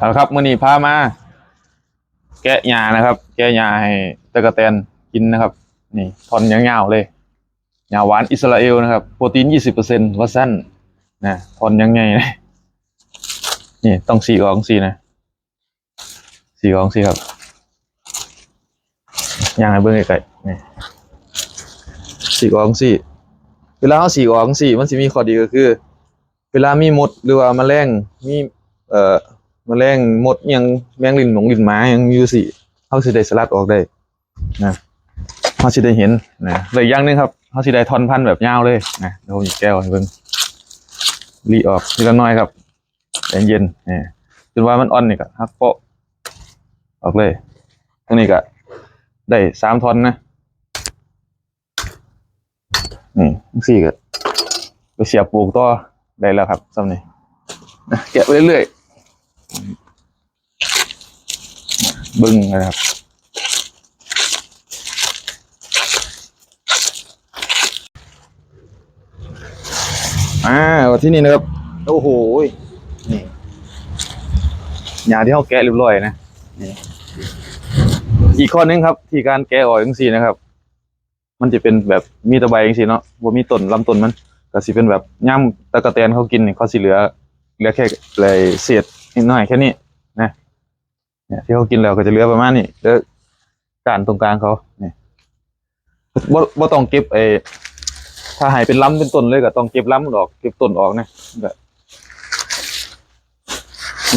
เอาละครับมื่อนี้พามา แกะยานะครับ แกะยาให้ตะกะแตนกินนะครับ นี่ทอนยาวๆเลยยาหวานอิสราเอลนะครับ โปรตีนยี่สิบเปอร์เซ็นต์วัสั้นนะทอนยังไงเลยนี่ต้องสี่ออกสีนะสี่ออกสีครับยางให้เบิ้งไกลๆนี่สีออกสีเวลาเขาสี่ออกสีมันจะมีข้อดีก็คือ เวลามีมดหรือว่าแมลงมีเอ่อ แมลงมดยังแมงลินหนงลินหมาอิหยังอยู่สิเขาสิได้สลัดออกได้นะเขาสิได้เห็นนะเลยอย่างนึงครับเขาสิได้ทอนพันธุ์แบบยาวเลยนะเดี๋ยวผมหยิบแก้วให้เบิ่งรีออกทีละน้อยครับใจเย็นๆนี่จนว่ามันอ่อนนี่ก็ฮักโปะออกเลยทั้งนี้ก็ได้สามทอนนะนี่สี่ก็ไปเสียบปลูกต่อได้แล้วครับสำนี้นะแกะไปเรื่อยๆ บึ้งนะครับ อ่าที่นี่นะครับ โอ้โห นี่ยาที่เขาแกะเรียบร้อยนะ นี่อีกข้อนึงครับ ที่การแกะออกจังซี่นะครับ มันจะเป็นแบบมีตะใบจังซี่เนาะบ่ามีต้นลำต้นมันก็สิเป็นแบบย่ำตะกะแตนเขากินนี่เขาสิเหลือเหลือแค่เลยเศษ นิดหน่อยแค่นี้นะเนี่ยที่เขากินแล้วก็จะเหลือประมาณนี้เลือการตรงกลางเขาเนี่ยบ่บ่ต้องเก็บไอ้ถ้าหายเป็นล้ำเป็นต้นเลยก็ต้องเก็บล้ำออกเก็บต้นออกนะแบบ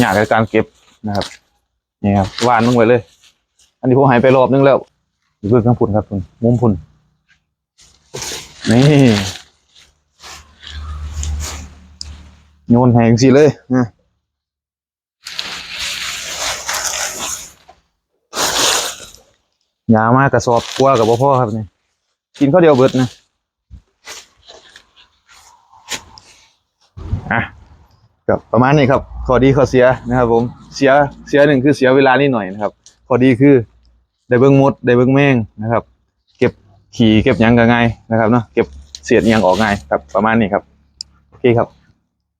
ยากในการเก็บนะครับนี่ครับวานลงไปเลย อันนี้ผมหายไปรอบนึงแล้วอยู่เบื้องข้างพุ่นครับพุ่นมุมพุ่นนี่โยนแหงสิเลยนะ ยามากกระสอบกลัวกับพ่อครับนี่กินข้าวเดียวเบิดนะอะกับประมาณนี้ครับข้อดีข้อเสียนะครับ ผมเสียเสียหนึ่งคือเสียเวลานิดหน่อยนะครับข้อดีคือได้เบิ้งมดได้เบิ้งแมงนะครับ เก็บขี่เก็บยังก็ง่ายนะครับเนาะเก็บเศษยังออกง่ายครับประมาณนี้ครับโอเคครับ